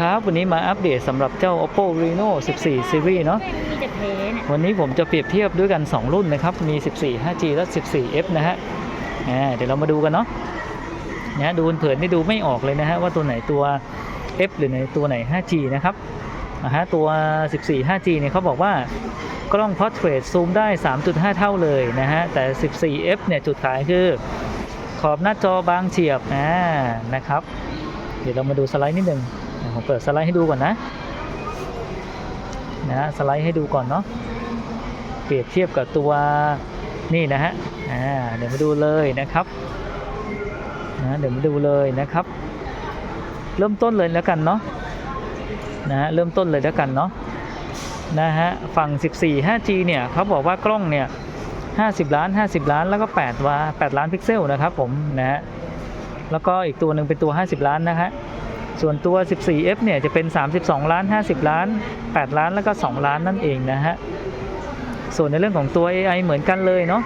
ครับ วันนี้มาอัปเดตสำหรับเจ้า Oppo Reno 14 Series เนาะมีแต่เพเนี่ยวันนี้ผมจะเปรียบเทียบด้วยกัน 2 รุ่นนะครับ มี 14 5G และ 14F นะฮะอ่าเดี๋ยวเรามาดูกันเนาะนะดูเผินๆนี่ดูไม่ออกเลยนะฮะ ว่าตัวไหนตัว F หรือไหนตัวไหน 5G นะครับนะฮะตัว 14 5G เนี่ยเขาบอกว่ากล้อง Portrait ซูมได้ 3.5 เท่าเลยนะฮะ แต่ 14F เนี่ยจุดขายคือขอบหน้าจอบางเฉียบอ่านะครับ เดี๋ยวเรามาดูสไลด์นิดนึงเดี๋ยว ผมเปิดสไลด์ให้ดูก่อนนะนะฮะสไลด์ให้ดูก่อนเนาะเปรียบเทียบกับตัวนี่นะฮะอ่าเดี๋ยวมาดูเลยนะครับนะเดี๋ยวมาดูเลยนะครับ เริ่มต้นเลยแล้วกันเนาะนะฮะเริ่มต้นเลยแล้วกันเนาะนะฮะฝั่ง 14 5G เนี่ยเขาบอกว่ากล้องเนี่ย 50 ล้าน 50 ล้านแล้วก็8ว่า8ล้านพิกเซลนะครับผมนะฮะแล้วก็อีกตัวหนึ่งเป็นตัว 50 ล้านนะฮะ ส่วนตัว 14F เนี่ยจะเป็น 32 ล้าน 50 ล้าน 8 ล้านแล้วก็ 2 ล้านนั่นเองนะฮะ ส่วนในเรื่องของตัว AI เหมือนกันเลยเนาะ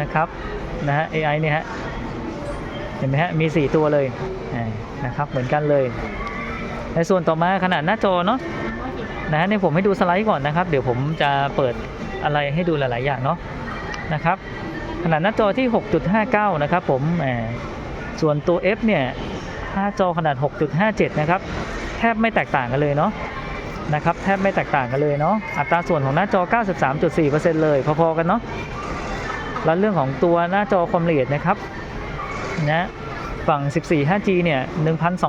นะครับนะฮะ AI เนี่ยฮะ เห็นไหมฮะ มี 4 ตัวเลยนะครับเหมือนกันเลย ในส่วนต่อมาขนาดหน้าจอเนาะนะฮะเนี่ยผมให้ดูสไลด์ก่อนนะครับ เดี๋ยวผมจะเปิดอะไรให้ดูหลาย ๆ อย่างเนาะนะครับขนาดหน้าจอที่ 6.59 นะครับผมแหมส่วนตัว F เนี่ย หน้าจอขนาด 6.57 นะครับ แทบไม่แตกต่างกันเลยเนาะนะครับแทบไม่แตกต่างกันเลยเนาะอัตราส่วนของหน้าจอ 93.4%เลยพอๆกันเนาะแล้วเรื่องของตัวหน้าจอความละเอียดนะครับนะฝั่ง 14 5G เนี่ย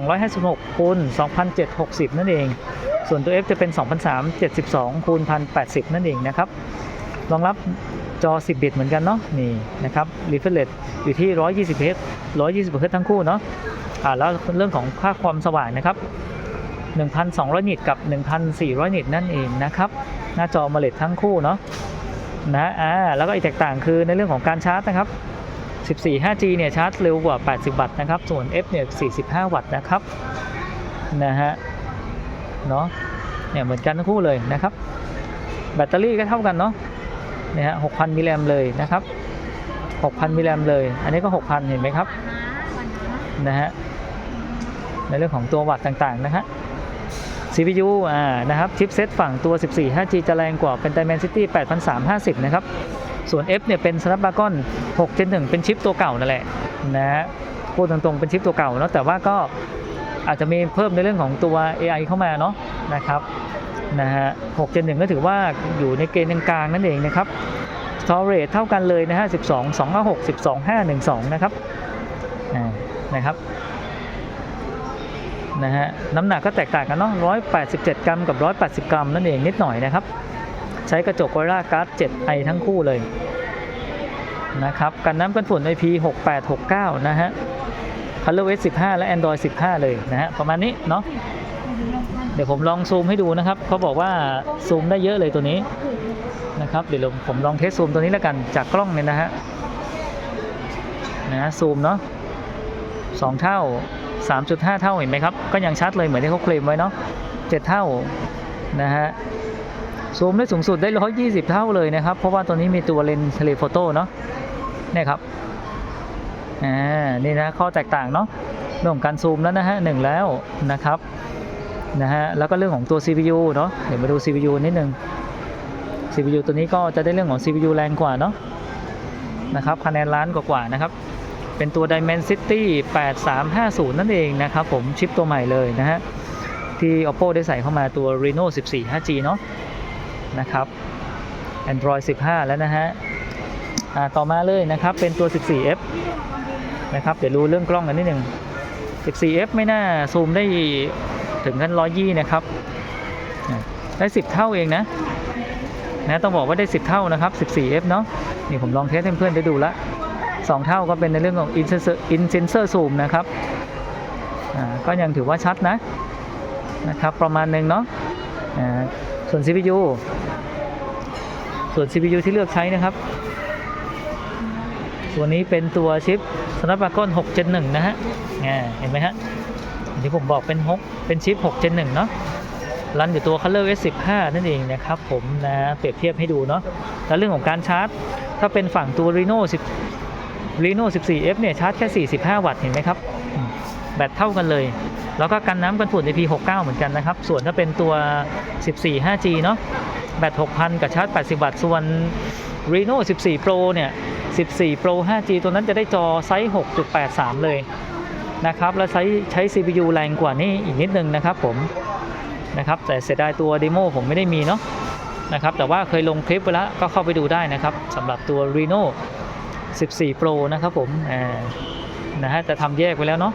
1,256คูณ2,760 นั่นเอง ส่วนตัว F จะเป็น 2,372คูณ1,080 นั่นเองนะครับ รองรับจอ 10 บิตเหมือนกันเนาะนี่นะครับ refresh rate อยู่ที่ 120 Hz 120 Hz ทั้งคู่เนาะอ่าแล้วเรื่องของค่าความสว่างนะครับ 1,200 นิตกับ 1,400 นิตนั่นเองนะครับ หน้าจอมาเลดทั้งคู่เนาะนะอ่าแล้วก็อีกแตกต่างคือในเรื่องของการชาร์จนะครับ 14 5G เนี่ยชาร์จเร็วกว่า 80 วัตต์นะครับ ส่วน F เนี่ย 45 วัตต์นะครับนะฮะเนาะเนี่ยเหมือนกันทั้งคู่เลยนะครับ แบตเตอรี่ก็เท่ากันเนาะ นี่ยฮะ6,000มิลลิแอมเลยนะครับ6,000มิลลิแอมเลย อันนี้ก็6,000เห็นไหมครับนะฮะในเรื่องของตัววัตต์ต่างๆนะฮะ CPU อ่านะครับชิปเซตฝั่งตัว 14 5G จะแรงกว่าเป็น Dimensity 8350 นะครับ ส่วน F เนี่ยเป็น Snapdragon 6 Gen 1เป็นชิปตัวเก่านั่นแหละนะฮะพูดตรงๆเป็นชิปตัวเก่าเนาะแต่ว่าก็อาจจะมีเพิ่มในเรื่องของตัว AI เข้ามาเนาะนะครับ นะฮะ6 Gen 1ก็ถือว่าอยู่ในเกณฑ์กลางๆนั่นเองนะครับ storage เท่ากันเลยนะฮะ12 256 12 512นะครับอ่านะครับนะฮะน้ำหนักก็แตกต่างกันเนาะ187กรัมกับ180กรัมนั่นเองนิดหน่อยนะครับ ใช้กระจก Gorilla Glass 7i ทั้งคู่เลยนะครับกันน้ำกันฝุ่น IP6869 นะฮะ ColorOS 15 และ Android 15 เลยนะฮะ ประมาณนี้เนาะ เดี๋ยวผมลองซูมให้ดูนะครับเขาบอกว่าซูมได้เยอะเลยตัวนี้นะครับเดี๋ยวผมลองเทสซูมตัวนี้แล้วกันจากกล้องเนี่ยนะฮะนะฮะซูมเนาะสองเท่า 3.5 เท่าเห็นไหมครับ ก็ยังชัดเลยเหมือนที่เขาเคลมไว้เนาะ7เท่านะฮะซูมได้สูงสุดได้ 120 เท่าเลยนะครับ เพราะว่าตัวนี้มีตัวเลนส์เทเลโฟโต้เนาะนี่ครับอ่านี่นะข้อแตกต่างเนาะเรื่องการซูมแล้วนะฮะหนึ่งแล้วนะครับ นะฮะแล้วก็เรื่องของตัว CPU เนาะเดี๋ยวมาดู CPU นิดนึง CPU ตัวนี้ก็จะได้เรื่องของ CPU แรงกว่าเนาะนะครับคะแนนล้านกว่าๆนะครับ เป็นตัว Dimensity 8350 นั่นเองนะครับผมชิปตัวใหม่เลยนะฮะที่ Oppo ได้ใส่เข้ามาตัว Reno 14 5G เนาะนะครับ Android 15 แล้วนะฮะอ่าต่อมาเลยนะครับเป็นตัว 14F นะครับเดี๋ยวรู้เรื่องกล้องกันนิดหนึ่ง 14F ไม่น่าซูมได้ ถึงกันร้อยยี่นะครับ ได้สิบเท่าเองนะนะต้องบอกว่าได้สิบเท่านะครับ 14f เนาะนี่ผมลองเทสให้เพื่อนๆได้ดูละสองเท่าก็เป็นในเรื่องของ in sensor in sensor zoom นะครับอ่าก็ยังถือว่าชัดนะนะครับประมาณหนึ่งเนาะอ่าส่วน CPU ส่วน CPU ที่เลือกใช้นะครับ ตัวนี้เป็นตัวชิป Snapdragon 6 Gen 1นะฮะเห็นไหมฮะ ที่ผมบอกเป็นฮกเป็นชิป6 Gen 1เนาะรันอยู่ตัว Color S15 นั่นเองนะครับผมนะเปรียบเทียบให้ดูเนาะแล้วเรื่องของการชาร์จ ถ้าเป็นฝั่งตัว Reno 10 Reno 14F เนี่ยชาร์จแค่ 45 วัตต์เห็นไหมครับ แบตเท่ากันเลย แล้วก็กันน้ำกันฝุ่น IP69 เหมือนกันนะครับ ส่วนถ้าเป็นตัว 14 5G เนาะแบต 6,000 กับชาร์จ 80 วัตต์ส่วน Reno 14 Pro เนี่ย 14 Pro 5G ตัวนั้นจะได้จอไซส์ 6.83 เลย นะครับแล้วใช้ใช้ CPU แรงกว่านี้อีกนิดนึงนะครับผมนะครับแต่เสียดายตัว Demo ผมไม่ได้มีเนาะนะครับแต่ว่าเคยลงคลิปไปแล้วก็เข้าไปดูได้นะครับสำหรับตัว Reno 14 Pro นะครับผมอ่านะฮะจะทำแยกไปแล้วเนาะ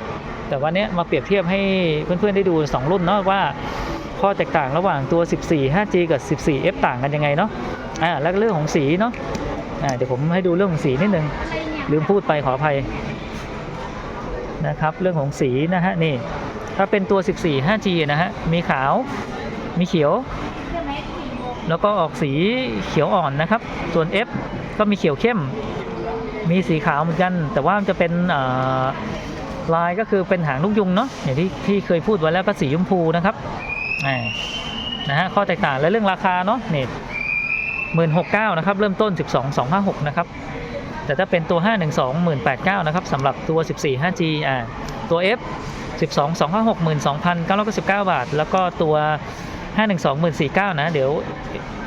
แต่ว่าเนี้ยมาเปรียบเทียบให้เพื่อนๆได้ดู 2 รุ่นเนาะว่าข้อแตกต่างระหว่างตัว 14 5G กับ 14F ต่างกันยังไงเนาะอ่าแล้วก็เรื่องของสีเนาะอ่าเดี๋ยวผมให้ดูเรื่องของสีนิดนึงลืมพูดไปขออภัย นะครับเรื่องของสีนะฮะนี่ถ้าเป็นตัว 14 5G นะฮะมีขาวมีเขียว แล้วก็ออกสีเขียวอ่อนนะครับ ส่วน F ก็มีเขียวเข้ม มีสีขาวเหมือนกัน แต่ว่ามันจะเป็นลายก็คือเป็นหางลูกยุงเนาะอย่างที่ที่เคยพูดไว้แล้วก็สีชมพูนะครับอ่นะฮะข้อแตกต่างและเรื่องราคาเนาะเนี่ยหมื่นหกเก้านะครับ เริ่มต้น 12 256 นะครับ แต่ถ้าเป็นตัว 512 189นะครับสำหรับตัว 14 5G อ่าตัว F 12 256 12,999 บาท แล้วก็ตัว 512 149 นะ เดี๋ยว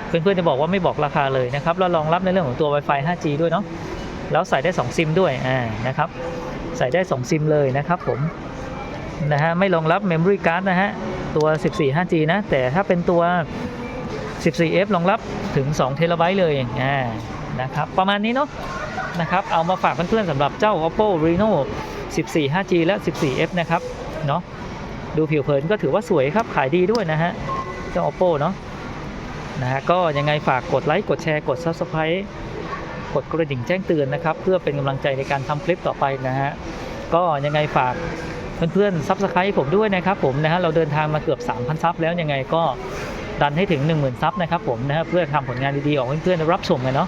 เพื่อนๆจะบอกว่าไม่บอกราคาเลยนะครับแล้วรองรับในเรื่องของตัว Wi-Fi 5G ด้วยเนาะแล้วใส่ได้ 2 ซิมด้วยอ่านะครับใส่ได้ 2 ซิมเลยนะครับผมนะฮะไม่รองรับ Memory Card นะฮะตัว 14 5G นะ แต่ถ้าเป็นตัว 14F รองรับถึง2เทราไบต์เลยอ่านะครับประมาณนี้เนาะ นะครับ เอามาฝากเพื่อนๆสำหรับเจ้า Oppo Reno 14 5G และ 14F นะครับ เนาะดูผิวเผินก็ถือว่าสวยครับ ขายดีด้วยนะฮะ เจ้า Oppo เนาะนะฮะก็ยังไงฝากกดไลค์ กดแชร์ กด Subscribe กดกระดิ่งแจ้งเตือนนะครับ เพื่อเป็นกำลังใจในการทำคลิปต่อไปนะฮะ ก็ยังไงฝากเพื่อนๆ Subscribe ผมด้วยนะครับผมนะฮะเราเดินทางมาเกือบ 3,000 ซับแล้วยังไงก็ดันให้ถึง 10,000 ซับนะครับผมนะฮะเพื่อทำผลงานดีๆ ออกเพื่อนๆรับชมกันเนาะ